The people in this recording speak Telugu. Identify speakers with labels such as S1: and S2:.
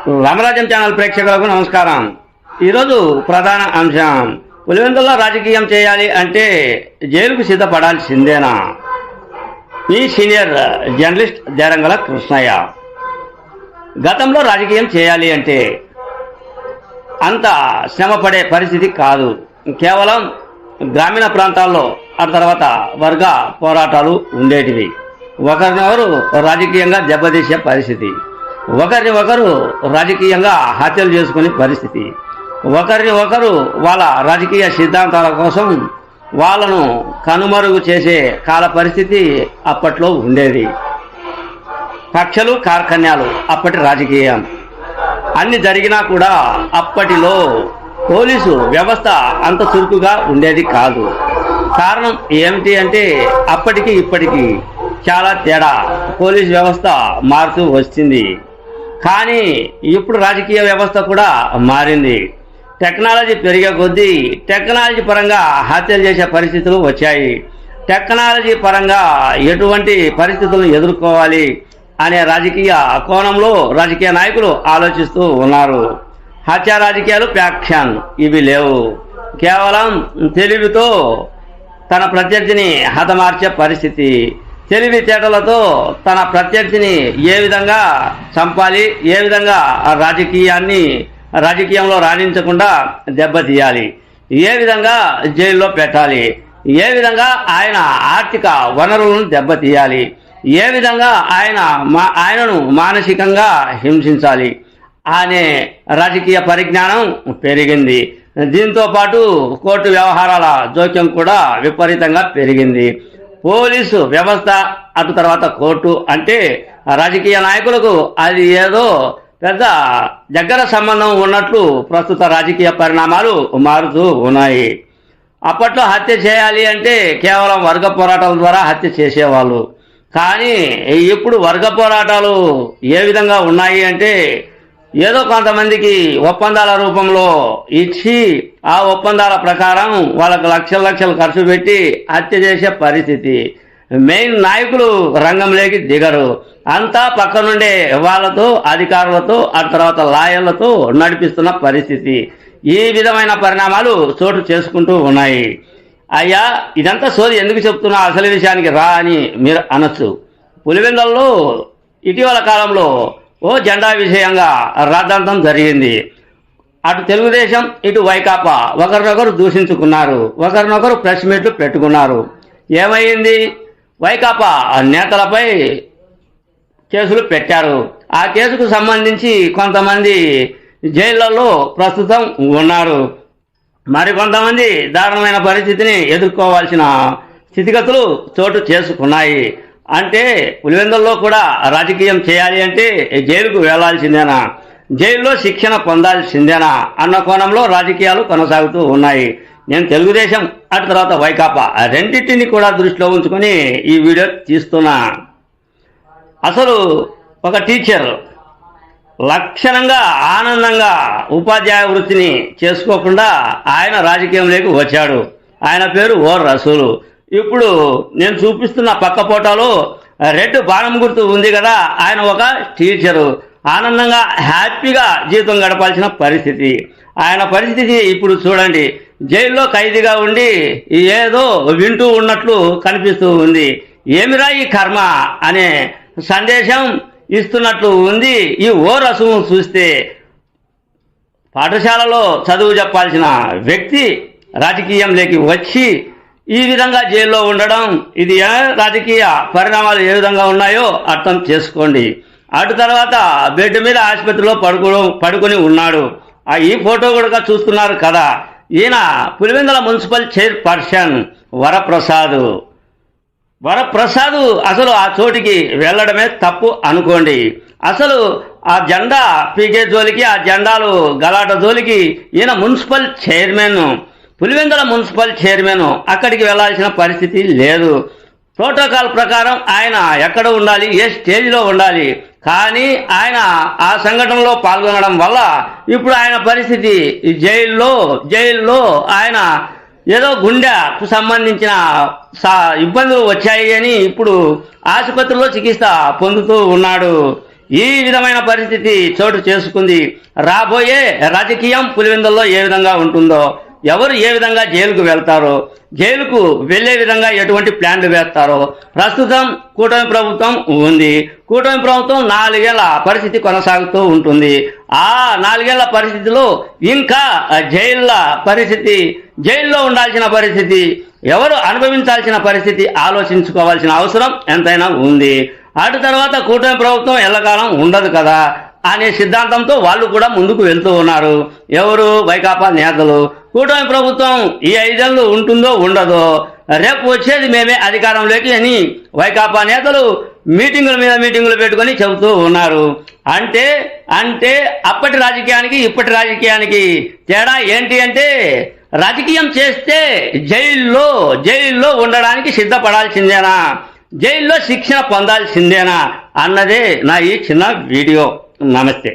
S1: రామరాజ్యం ఛానల్ ప్రేక్షకులకు నమస్కారం. ఈరోజు ప్రధాన అంశం పులివెందుల్లో రాజకీయం చేయాలి అంటే జైలుకు సిద్ధపడాల్సిందేనా? ఈ సీనియర్ జర్నలిస్ట్ జరంగల కృష్ణయ్య. గతంలో రాజకీయం చేయాలి అంటే అంత శ్రమపడే పరిస్థితి కాదు. కేవలం గ్రామీణ ప్రాంతాల్లో ఆ తర్వాత వర్గ పోరాటాలు ఉండేటివి. ఒకరినొకరు రాజకీయంగా దెబ్బతీసే పరిస్థితి. ఒకరిని ఒకరు రాజకీయంగా హత్యలు చేసుకునే పరిస్థితి. ఒకరిని ఒకరు వాళ్ళ రాజకీయ సిద్ధాంతాల కోసం వాళ్ళను కనుమరుగు చేసే కాల పరిస్థితి అప్పట్లో ఉండేది. కక్షలు కార్ఖన్యాలు అప్పటి రాజకీయం. అన్ని జరిగినా కూడా అప్పటిలో పోలీసు వ్యవస్థ అంత చురుకుగా ఉండేది కాదు. కారణం ఏమిటి అంటే అప్పటికి ఇప్పటికి చాలా తేడా. పోలీస్ వ్యవస్థ మారుతూ వచ్చింది కానీ ఇప్పుడు రాజకీయ వ్యవస్థ కూడా మారింది. టెక్నాలజీ పెరిగే కొద్దీ టెక్నాలజీ పరంగా హత్యలు చేసే పరిస్థితులు వచ్చాయి. టెక్నాలజీ పరంగా ఎటువంటి పరిస్థితులను ఎదుర్కోవాలి అనే రాజకీయ కోణంలో రాజకీయ నాయకులు ఆలోచిస్తూ ఉన్నారు. హత్య రాజకీయాలు ప్యాక్షన్ ఇవి లేవు. కేవలం తెలివితో తన ప్రత్యర్థిని హతమార్చే పరిస్థితి. తెలివితేటలతో తన ప్రత్యర్థిని ఏ విధంగా చంపాలి ఏ విధంగా రాజకీయాన్ని రాజకీయంలో రాణించకుండా దెబ్బతీయాలి ఏ విధంగా జైల్లో పెట్టాలి ఏ విధంగా ఆయన ఆర్థిక వనరులను దెబ్బతీయాలి ఏ విధంగా ఆయన మా ఆయనను మానసికంగా హింసించాలి అనే రాజకీయ పరిజ్ఞానం పెరిగింది. దీంతో పాటు కోర్టు వ్యవహారాల జోక్యం కూడా విపరీతంగా పెరిగింది. పోలీసు వ్యవస్థ అటు తర్వాత కోర్టు అంటే రాజకీయ నాయకులకు అది ఏదో పెద్ద దగ్గర సంబంధం ఉన్నట్లు ప్రస్తుత రాజకీయ పరిణామాలు మారుతూ ఉన్నాయి. అప్పట్లో హత్య చేయాలి అంటే కేవలం వర్గ పోరాటాల ద్వారా హత్య చేసేవాళ్ళు. కానీ ఇప్పుడు వర్గ పోరాటాలు ఏ విధంగా ఉన్నాయి అంటే ఏదో కొంతమందికి ఒప్పందాల రూపంలో ఇచ్చి ఆ ఒప్పందాల ప్రకారం వాళ్ళకు లక్షల లక్షలు ఖర్చు పెట్టి హత్య చేసే పరిస్థితి. మెయిన్ నాయకులు రంగంలోకి దిగరు. అంతా పక్క నుండే వాళ్ళతో అధికారులతో ఆ తర్వాత లాయర్లతో నడిపిస్తున్న పరిస్థితి. ఈ విధమైన పరిణామాలు చోటు చేసుకుంటూ ఉన్నాయి. అయ్యా ఇదంతా సోది ఎందుకు చెప్తున్నా? అసలు విషయానికి రా అని మీరు అనొచ్చు. పులివెందల్లో ఇటీవల కాలంలో ఓ జెండా విషయంగా రాద్ధాంతం జరిగింది. అటు తెలుగుదేశం ఇటు వైకాపా ఒకరినొకరు దూషించుకున్నారు ఒకరినొకరు ప్రెస్ మీట్లు పెట్టుకున్నారు. ఏమైంది? వైకాపా నేతలపై కేసులు పెట్టారు. ఆ కేసుకు సంబంధించి కొంతమంది జైళ్ళలో ప్రస్తుతం ఉన్నారు. మరికొంతమంది దారుణమైన పరిస్థితిని ఎదుర్కోవాల్సిన స్థితిగతులు చోటు చేసుకున్నాయి. అంటే పులివెందుల్లో కూడా రాజకీయం చేయాలి అంటే జైలుకు వెళ్ళాల్సిందేనా? జైల్లో శిక్షణ పొందాల్సిందేనా? అన్న కోణంలో రాజకీయాలు కొనసాగుతూ ఉన్నాయి. నేను తెలుగుదేశం ఆ తర్వాత వైకాపా రెండింటిని కూడా దృష్టిలో ఉంచుకొని ఈ వీడియో తీస్తున్నా. అసలు ఒక టీచర్ లక్షణంగా ఆనందంగా ఉపాధ్యాయ వృత్తిని చేసుకోకుండా ఆయన రాజకీయంలోకి వచ్చాడు. ఆయన పేరు ఓ రసూలు. ఇప్పుడు నేను చూపిస్తున్న పక్క ఫోటోలో రెడ్ బాణం గుర్తు ఉంది కదా ఆయన ఒక టీచరు ఆనందంగా హ్యాపీగా జీవితం గడపాల్సిన పరిస్థితి. ఆయన పరిస్థితి ఇప్పుడు చూడండి. జైల్లో ఖైదీగా ఉండి ఏదో వింటూ ఉన్నట్లు కనిపిస్తూ ఉంది. ఏమిరా ఈ కర్మ అనే సందేశం ఇస్తున్నట్లు ఉంది ఈ ఓ రసము చూస్తే. పాఠశాలలో చదువు చెప్పాల్సిన వ్యక్తి రాజకీయంలోకి వచ్చి ఈ విధంగా జైల్లో ఉండడం ఇది రాజకీయ పరిణామాలు ఏ విధంగా ఉన్నాయో అర్థం చేసుకోండి. అటు తర్వాత బెడ్ మీద ఆసుపత్రిలో పడుకో పడుకొని ఉన్నాడు. ఆ ఈ ఫోటో కూడా చూస్తున్నారు కదా. ఈయన పులివెందుల మున్సిపల్ చైర్పర్సన్ వరప్రసాద్. వరప్రసాద్ అసలు ఆ చోటికి వెళ్ళడమే తప్పు అనుకోండి. అసలు ఆ జెండా పీకే జోలికి ఆ జెండాలు గలాట జోలికి ఈయన municipal chairman. Pulivendula municipal chairman అక్కడికి వెళ్ళాల్సిన పరిస్థితి లేదు. ప్రోటోకాల్ ప్రకారం ఆయన ఎక్కడ ఉండాలి ఏ స్టేజ్లో ఉండాలి? కానీ ఆయన ఆ సంఘటనలో పాల్గొనడం వల్ల ఇప్పుడు ఆయన పరిస్థితి జైల్లో జైల్లో ఆయన ఏదో గుండెకు సంబంధించిన సా- ఇబ్బందులు వచ్చాయి అని ఇప్పుడు ఆసుపత్రిలో చికిత్స పొందుతూ ఉన్నాడు. ఈ విధమైన పరిస్థితి చోటు చేసుకుంది. రాబోయే రాజకీయం పులివెందుల్లో ఏ విధంగా ఉంటుందో ఎవరు ఏ విధంగా జైలుకు వెళ్తారో జైలుకు వెళ్ళే విధంగా ఎటువంటి ప్లాన్లు వేస్తారో ప్రస్తుతం కూటమి ప్రభుత్వం ఉంది. కూటమి ప్రభుత్వం నాలుగేళ్ళ పరిస్థితి కొనసాగుతూ ఉంటుంది. ఆ నాలుగేళ్ళ పరిస్థితిలో ఇంకా జైళ్ళ పరిస్థితి జైల్లో ఉండాల్సిన పరిస్థితి ఎవరు అనుభవించాల్సిన పరిస్థితి ఆలోచించుకోవాల్సిన అవసరం ఎంతైనా ఉంది. అటు తర్వాత కూటమి ప్రభుత్వం ఎల్లకాలం ఉండదు కదా. అనే సిద్ధాంతంతో వాళ్ళు కూడా ముందుకు వెళ్తూ ఉన్నారు. ఎవరు? వైకాపా నేతలు. కూటమి ప్రభుత్వం ఈ ఐదేళ్ళు ఉంటుందో ఉండదో రేపు వచ్చేది మేమే అధికారంలోకి అని వైకాపా నేతలు మీటింగుల మీద మీటింగులు పెట్టుకొని చెబుతూ ఉన్నారు. అంటే అంటే అప్పటి రాజకీయానికి ఇప్పటి రాజకీయానికి తేడా ఏంటి అంటే రాజకీయం చేస్తే జైల్లో జైల్లో ఉండడానికి సిద్ధపడాల్సిందేనా? జైల్లో శిక్షణ పొందాల్సిందేనా? అన్నదే నా ఈ చిన్న వీడియో. நமஸ்தே